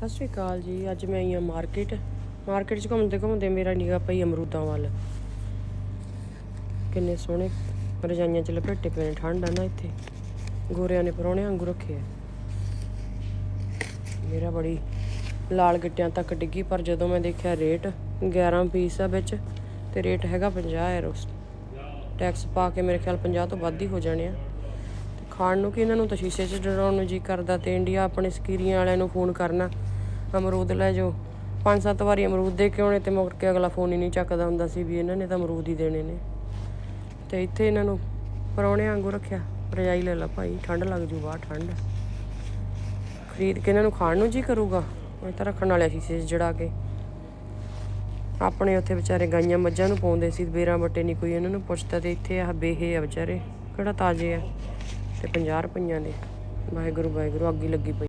ਸਤਿ ਸ਼੍ਰੀ ਅਕਾਲ ਜੀ, ਅੱਜ ਮੈਂ ਆਈ ਹਾਂ ਮਾਰਕੀਟ। ਮਾਰਕੀਟ 'ਚ ਘੁੰਮਦੇ ਘੁੰਮਦੇ ਮੇਰਾ ਨਿਗਾਹ ਪਈ ਅਮਰੂਦਾਂ ਵੱਲ। ਕਿੰਨੇ ਸੋਹਣੇ ਰਜਾਈਆਂ 'ਚ ਲਪੇਟੇ ਪਏ ਨੇ, ਠੰਡ ਆ ਨਾ ਇੱਥੇ। ਗੋਰਿਆਂ ਨੇ ਪਰੋਣੇ ਵਾਂਗੂ ਰੱਖੇ ਆ। ਮੇਰਾ ਬੜੀ ਲਾਲ ਗਿੱਟਿਆਂ ਤੱਕ ਡਿੱਗੀ, ਪਰ ਜਦੋਂ ਮੈਂ ਦੇਖਿਆ ਰੇਟ 11 ਪੀਸ ਆ ਵਿੱਚ, ਤੇ ਰੇਟ ਹੈਗਾ 50 ਯੂਰੋ ਟੈਕਸ ਪਾ ਕੇ ਮੇਰੇ ਖਿਆਲ 50 ਤੋਂ ਵੱਧ ਹੀ ਹੋ ਜਾਣੇ ਆ। ਤੇ ਖਾਣ ਨੂੰ ਕਿ ਇਹਨਾਂ ਨੂੰ ਤਾਂ ਸ਼ੀਸ਼ੇ 'ਚ ਡਰਾਉਣ ਨੂੰ ਜੀ ਕਰਦਾ ਤੇ ਇੰਡੀਆ ਆਪਣੇ ਸਕੀਰੀਆਂ ਵਾਲਿਆਂ ਨੂੰ ਫੋਨ ਕਰਨਾ। ਅਮਰੂਦ ਲੈ ਜਾਓ। ਪੰਜ ਸੱਤ ਵਾਰੀ ਅਮਰੂਦ ਦੇ ਕੇ ਆਉਣੇ ਤੇ ਮੁੜ ਕੇ ਅਗਲਾ ਫੋਨ ਹੀ ਨਹੀਂ ਚੱਕਦਾ ਹੁੰਦਾ ਸੀ ਵੀ ਇਹਨਾਂ ਨੇ ਤਾਂ ਅਮਰੂਦ ਹੀ ਦੇਣੇ ਨੇ। ਤੇ ਇੱਥੇ ਇਹਨਾਂ ਨੂੰ ਪਰੌਣੇ ਵਾਂਗੂ ਰੱਖਿਆ। ਰਜਾਈ ਲੈ ਲਾ ਭਾਈ, ਠੰਡ ਲੱਗ ਜੂ ਬਾਹਰ ਠੰਡ। ਖਰੀਦ ਕੇ ਇਹਨਾਂ ਨੂੰ ਖਾਣ ਨੂੰ ਜੀ ਕਰੂਗਾ। ਇਹ ਤਾਂ ਰੱਖਣ ਵਾਲਿਆ ਸ਼ੀਸ਼ੇ 'ਚ ਜੜਾ ਕੇ। ਆਪਣੇ ਉੱਥੇ ਵਿਚਾਰੇ ਗਾਈਆਂ ਮੱਝਾਂ ਨੂੰ ਪਾਉਂਦੇ ਸੀ, ਬੇਰਾਂ ਬੱਟੇ ਨਹੀਂ ਕੋਈ ਇਹਨਾਂ ਨੂੰ ਪੁੱਛਦਾ ਤੇ ਇੱਥੇ ਆਹ ਬੇਹੇ ਆ ਵਿਚਾਰੇ। ਕਿਹੜਾ ਤਾਜ਼ੇ ਆ। ਤੇ 50 ਰੁਪਈਆਂ ਦੇ। ਵਾਹਿਗੁਰੂ ਵਾਹਿਗੁਰੂ, ਅੱਗੀ ਲੱਗੀ ਪਈ।